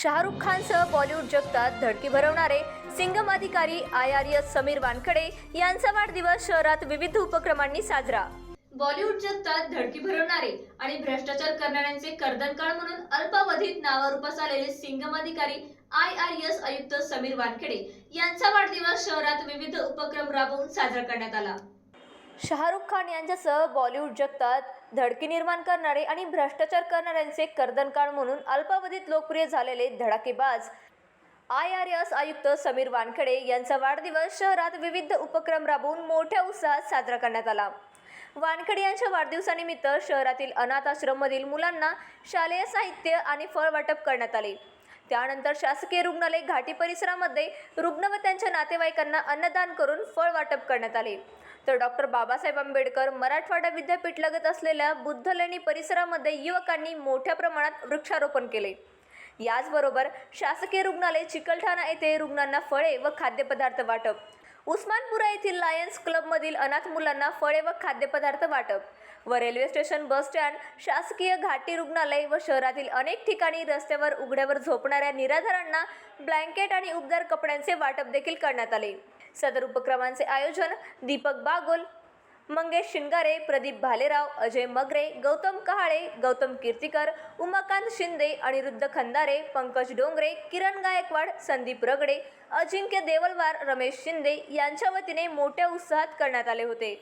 शाहरुख खानसह बॉलिवूड जगतात धडकी भरवणारे सिंगम अधिकारी I R S Sameer Wankhede यांचा वाढदिवस शहरात विविध उपक्रमांनी साजरा. बॉलिवूड जगतात धडकी भरवणारे आणि भ्रष्टाचार करणाऱ्यांचे कर्दनकाळ म्हणून अल्पावधीत नावारूपास आलेले सिंगम अधिकारी आय आर एस आयुक्त समीर वानखेडे यांचा वाढदिवस शहरात विविध उपक्रम राबवून साजरा करण्यात आला. शाहरुख खान यांच्यासह बॉलिवूड जगतात धडकी निर्माण करणारे आणि भ्रष्टाचार करणाऱ्यांचे कर्दनकाळ म्हणून अल्पावधीत लोकप्रिय झालेले धडाकेबाज. आय आर एस आयुक्त समीर वानखेडे यांचा वाढदिवस शहरात विविध उपक्रम राबवून मोठ्या उत्साहात साजरा करण्यात आला. वानखेडे यांच्या वाढदिवसानिमित्त शहरातील अनाथ आश्रममधील मुलांना शालेय साहित्य आणि फळ वाटप करण्यात आले. त्यानंतर शासकीय रुग्णालय घाटी परिसरामध्ये रुग्ण व त्यांच्या नातेवाईकांना अन्नदान करून फळ वाटप करण्यात आले. तर डॉक्टर बाबासाहेब आंबेडकर मराठवाडा विद्यापीठ लगत असलेल्या बुद्धलेणी परिसरामध्ये युवकांनी मोठ्या प्रमाणात वृक्षारोपण केले. याचबरोबर शासकीय रुग्णालय चिकलठाणा येथे रुग्णांना फळे व खाद्यपदार्थ वाटप. उस्मानपुरा येथील लायन्स क्लबमधील अनाथ मुलांना फळे व खाद्यपदार्थ वाटप व रेल्वे स्टेशन बस स्टँड शासकीय घाटी रुग्णालय व शहरातील अनेक ठिकाणी रस्त्यावर उघड्यावर झोपणाऱ्या निराधारांना ब्लँकेट आणि उबदार कपड्यांचे वाटप देखील करण्यात आले. सदर उपक्रमांचे आयोजन दीपक बागोल मंगेश शिंगारे प्रदीप भालेराव अजय मगरे गौतम कहाळे गौतम कीर्तिकर उमाकांत शिंदे अनिरुद्ध खंदारे पंकज डोंगरे किरण गायकवाड संदीप रगडे अजिंक्य देवलवार रमेश शिंदे यांच्या वतीने मोठ्या उत्साहात करण्यात आले होते.